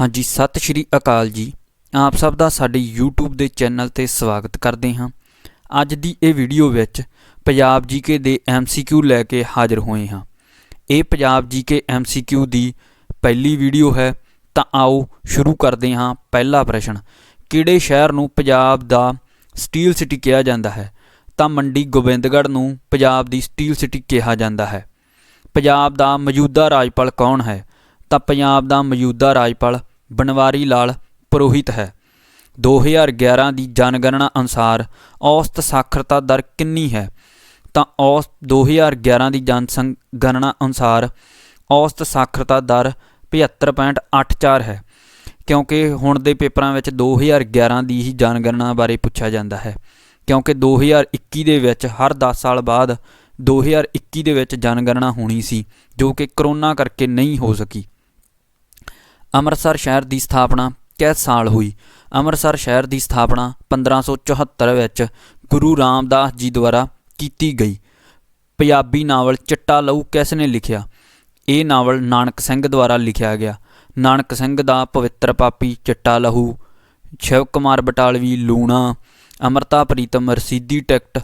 ਹਾਂਜੀ, ਸਤਿ ਸ਼੍ਰੀ ਅਕਾਲ ਜੀ। ਆਪ ਸਭ ਦਾ ਸਾਡੇ YouTube ਦੇ ਚੈਨਲ ਤੇ ਸਵਾਗਤ ਕਰਦੇ ਹਾਂ। ਅੱਜ ਦੀ ਇਹ ਵੀਡੀਓ ਵਿੱਚ ਪੰਜਾਬ ਜੀਕੇ ਦੇ MCQ ਲੈ ਕੇ ਹਾਜ਼ਰ ਹੋਏ ਹਾਂ। ਇਹ ਪੰਜਾਬ ਜੀਕੇ MCQ ਦੀ ਪਹਿਲੀ ਵੀਡੀਓ ਹੈ, ਤਾਂ ਆਓ ਸ਼ੁਰੂ ਕਰਦੇ ਹਾਂ ਪਹਿਲਾ ਪ੍ਰਸ਼ਨ। ਕਿਹੜੇ ਸ਼ਹਿਰ ਨੂੰ ਪੰਜਾਬ ਦਾ ਸਟੀਲ ਸਿਟੀ ਕਿਹਾ ਜਾਂਦਾ ਹੈ? ਤਾਂ ਮੰਡੀ ਗੋਬਿੰਦਗੜ੍ਹ ਨੂੰ ਪੰਜਾਬ ਦੀ ਸਟੀਲ ਸਿਟੀ ਕਿਹਾ ਜਾਂਦਾ ਹੈ। ਪੰਜਾਬ ਦਾ ਮੌਜੂਦਾ ਰਾਜਪਾਲ ਕੌਣ ਹੈ? ਤਾਂ ਪੰਜਾਬ ਦਾ ਮੌਜੂਦਾ ਰਾਜਪਾਲ ਬਨਵਾਰੀ ਲਾਲ ਪੁਰੋਹਿਤ ਹੈ। 2011 ਦੀ ਜਨਗਣਨਾ ਅਨੁਸਾਰ ਔਸਤ ਸਾਖਰਤਾ ਦਰ ਕਿੰਨੀ ਹੈ? ਤਾਂ ਔਸਤ 2011 ਦੀ ਜਨਸੰਗਣਨਾ ਅਨੁਸਾਰ ਔਸਤ ਸਾਖਰਤਾ ਦਰ 75.84 ਹੈ, ਕਿਉਂਕਿ ਹੁਣ ਦੇ ਪੇਪਰਾਂ ਵਿੱਚ 2011 ਦੀ ਹੀ ਜਨਗਣਨਾ ਬਾਰੇ ਪੁੱਛਿਆ ਜਾਂਦਾ ਹੈ, ਕਿਉਂਕਿ 2021 ਦੇ ਵਿੱਚ ਹਰ 10 ਸਾਲ ਬਾਅਦ 2021 ਦੇ ਵਿੱਚ ਜਨਗਣਨਾ ਹੋਣੀ ਸੀ, ਜੋ ਕਿ ਕਰੋਨਾ ਕਰਕੇ ਨਹੀਂ ਹੋ ਸਕੀ। ਅੰਮ੍ਰਿਤਸਰ ਸ਼ਹਿਰ ਦੀ ਸਥਾਪਨਾ ਕਿਸ ਸਾਲ ਹੋਈ? ਅੰਮ੍ਰਿਤਸਰ ਸ਼ਹਿਰ ਦੀ ਸਥਾਪਨਾ 1574 ਵਿੱਚ ਗੁਰੂ ਰਾਮਦਾਸ ਜੀ ਦੁਆਰਾ ਕੀਤੀ ਗਈ। ਪੰਜਾਬੀ ਨਾਵਲ ਚਿੱਟਾ ਲਹੂ ਕਿਸ ਨੇ ਲਿਖਿਆ? ਇਹ ਨਾਵਲ ਨਾਨਕ ਸਿੰਘ ਦੁਆਰਾ ਲਿਖਿਆ ਗਿਆ। ਨਾਨਕ ਸਿੰਘ ਦਾ ਪਵਿੱਤਰ ਪਾਪੀ ਚਿੱਟਾ ਲਹੂ, ਸ਼ਿਵ ਕੁਮਾਰ ਬਟਾਲਵੀ ਲੂਣਾ, ਅਮਰਤਾ ਪ੍ਰੀਤਮ ਰਸੀਦੀ ਟਿਕਟ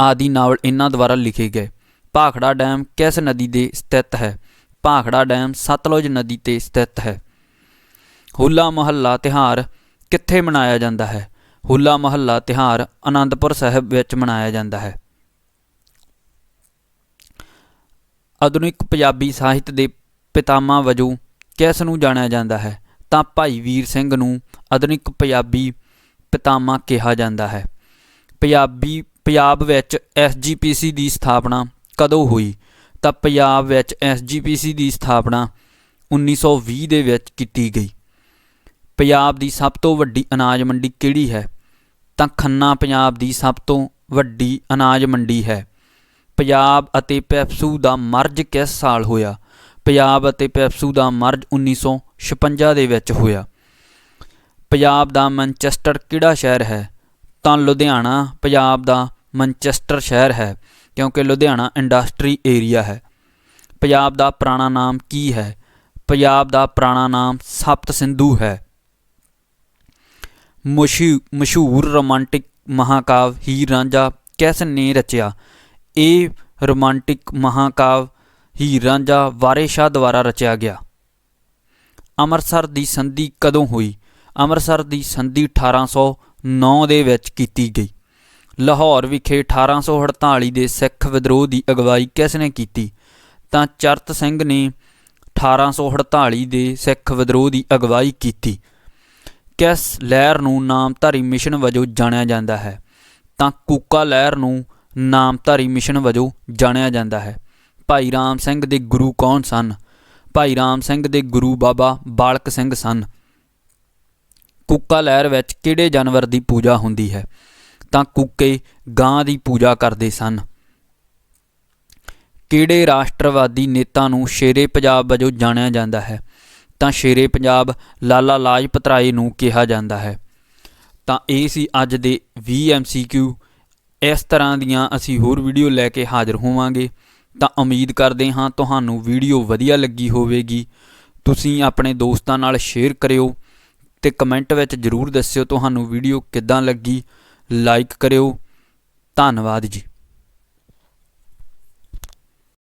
ਆਦਿ ਨਾਵਲ ਇਹਨਾਂ ਦੁਆਰਾ ਲਿਖੇ ਗਏ। ਭਾਖੜਾ ਡੈਮ ਕਿਸ ਨਦੀ ਦੇ ਸਥਿਤ ਹੈ? ਭਾਖੜਾ ਡੈਮ ਸਤਲੁਜ ਨਦੀ ਤੇ ਸਥਿਤ ਹੈ। ਹੋਲਾ ਮਹੱਲਾ ਤਿਹਾਰ ਕਿੱਥੇ ਮਨਾਇਆ ਜਾਂਦਾ ਹੈ? ਹੋਲਾ ਮਹੱਲਾ ਤਿਹਾਰ ਆਨੰਦਪੁਰ ਸਾਹਿਬ ਵਿੱਚ ਮਨਾਇਆ ਜਾਂਦਾ ਹੈ। ਆਧੁਨਿਕ ਪੰਜਾਬੀ ਸਾਹਿਤ ਦੇ ਪਿਤਾਮਾ ਵਜੋਂ ਕਿਸ ਨੂੰ ਜਾਣਿਆ ਜਾਂਦਾ ਹੈ? ਤਾਂ ਭਾਈ ਵੀਰ ਸਿੰਘ ਨੂੰ ਆਧੁਨਿਕ ਪੰਜਾਬੀ ਪਿਤਾਮਾ ਕਿਹਾ ਜਾਂਦਾ ਹੈ। ਪੰਜਾਬੀ, ਪੰਜਾਬ ਵਿੱਚ ਐਸਜੀਪੀਸੀ ਦੀ ਸਥਾਪਨਾ ਕਦੋਂ ਹੋਈ? ਤਾਂ ਪੰਜਾਬ ਵਿੱਚ ਐਸਜੀਪੀਸੀ ਦੀ ਸਥਾਪਨਾ 1920 ਦੇ ਵਿੱਚ ਕੀਤੀ ਗਈ। ਪੰਜਾਬ ਦੀ ਸਭ ਤੋਂ ਵੱਡੀ ਅਨਾਜ ਮੰਡੀ ਕਿਹੜੀ ਹੈ? ਤਾਂ ਖੰਨਾ ਪੰਜਾਬ ਦੀ ਸਭ ਤੋਂ ਵੱਡੀ ਅਨਾਜ ਮੰਡੀ ਹੈ। ਪੰਜਾਬ ਅਤੇ ਪੈਪਸੂ ਦਾ ਮਰਜ ਕਿਸ ਸਾਲ ਹੋਇਆ? ਪੰਜਾਬ ਅਤੇ ਪੈਪਸੂ ਦਾ ਮਰਜ 1956 ਦੇ ਵਿੱਚ ਹੋਇਆ। ਪੰਜਾਬ ਦਾ ਮੈਨਚੈਸਟਰ ਕਿਹੜਾ ਸ਼ਹਿਰ ਹੈ? ਤਾਂ ਲੁਧਿਆਣਾ, ਪੰਜਾਬ ਦਾ ਮੈਨਚੈਸਟਰ ਸ਼ਹਿਰ ਹੈ। ਕਿਉਂਕਿ ਲੁਧਿਆਣਾ ਇੰਡਸਟਰੀ ਏਰੀਆ ਹੈ। ਪੰਜਾਬ ਦਾ ਪੁਰਾਣਾ ਨਾਮ ਕੀ ਹੈ? ਪੰਜਾਬ ਦਾ ਪੁਰਾਣਾ ਨਾਮ ਸਪਤ ਸਿੰਧੂ ਹੈ। ਮਸ਼ਹੂਰ ਰੋਮਾਂਟਿਕ ਮਹਾਕਾਵ ਹੀਰ ਰਾਂਝਾ ਕਿਸ ਨੇ ਰਚਿਆ? ਇਹ ਰੋਮਾਂਟਿਕ ਮਹਾਕਾਵ ਹੀਰ ਰਾਂਝਾ ਵਾਰੇ ਸ਼ਾਹ ਦੁਆਰਾ ਰਚਿਆ ਗਿਆ। ਅੰਮ੍ਰਿਤਸਰ ਦੀ ਸੰਧੀ ਕਦੋਂ ਹੋਈ? ਅੰਮ੍ਰਿਤਸਰ ਦੀ ਸੰਧੀ 1809 ਦੇ ਵਿੱਚ ਕੀਤੀ ਗਈ। ਲਾਹੌਰ ਵਿਖੇ 1848 ਦੇ ਸਿੱਖ ਵਿਦਰੋਹ ਦੀ ਅਗਵਾਈ ਕਿਸ ਨੇ ਕੀਤੀ? ਤਾਂ ਚਰਤ ਸਿੰਘ ਨੇ 1848 ਦੇ ਸਿੱਖ ਵਿਦਰੋਹ ਦੀ ਅਗਵਾਈ ਕੀਤੀ। ਕਿਸ ਲਹਿਰ ਨੂੰ ਨਾਮਧਾਰੀ ਮਿਸ਼ਨ ਵਜੋਂ ਜਾਣਿਆ ਜਾਂਦਾ ਹੈ? ਤਾਂ ਕੂਕਾ ਲਹਿਰ ਨੂੰ ਨਾਮਧਾਰੀ ਮਿਸ਼ਨ ਵਜੋਂ ਜਾਣਿਆ ਜਾਂਦਾ ਹੈ। ਭਾਈ ਰਾਮ ਸਿੰਘ ਦੇ ਗੁਰੂ ਕੌਣ ਸਨ? ਭਾਈ ਰਾਮ ਸਿੰਘ ਦੇ ਗੁਰੂ ਬਾਬਾ ਬਾਲਕ ਸਿੰਘ ਸਨ। ਕੂਕਾ ਲਹਿਰ ਵਿੱਚ ਕਿਹੜੇ ਜਾਨਵਰ ਦੀ ਪੂਜਾ ਹੁੰਦੀ ਹੈ? ਤਾਂ ਕੁੱਕੇ ਗਾਂ ਦੀ ਪੂਜਾ ਕਰਦੇ ਸਨ। ਕਿਹੜੇ ਰਾਸ਼ਟਰਵਾਦੀ ਨੇਤਾ ਨੂੰ ਸ਼ੇਰੇ ਪੰਜਾਬ ਵਜੋਂ ਜਾਣਿਆ ਜਾਂਦਾ ਹੈ? ਤਾਂ ਸ਼ੇਰੇ ਪੰਜਾਬ ਲਾਲਾ ਲਾਜਪਤ ਰਾਏ ਨੂੰ ਕਿਹਾ ਜਾਂਦਾ ਹੈ। ਤਾਂ ਇਹ ਸੀ ਅੱਜ ਦੇ 20 MCQ ਇਸ ਤਰ੍ਹਾਂ ਦੀਆਂ ਅਸੀਂ ਹੋਰ ਵੀਡੀਓ ਲੈ ਕੇ ਹਾਜ਼ਰ ਹੋਵਾਂਗੇ। ਤਾਂ ਉਮੀਦ ਕਰਦੇ ਹਾਂ ਤੁਹਾਨੂੰ ਵੀਡੀਓ ਵਧੀਆ ਲੱਗੀ ਹੋਵੇਗੀ। ਤੁਸੀਂ ਆਪਣੇ ਦੋਸਤਾਂ ਨਾਲ ਸ਼ੇਅਰ ਕਰਿਓ ਤੇ ਕਮੈਂਟ ਵਿੱਚ ਜਰੂਰ ਦੱਸਿਓ ਤੁਹਾਨੂੰ ਵੀਡੀਓ ਕਿੱਦਾਂ ਲੱਗੀ। ਲਾਈਕ ਕਰਿਓ। ਧੰਨਵਾਦ ਜੀ।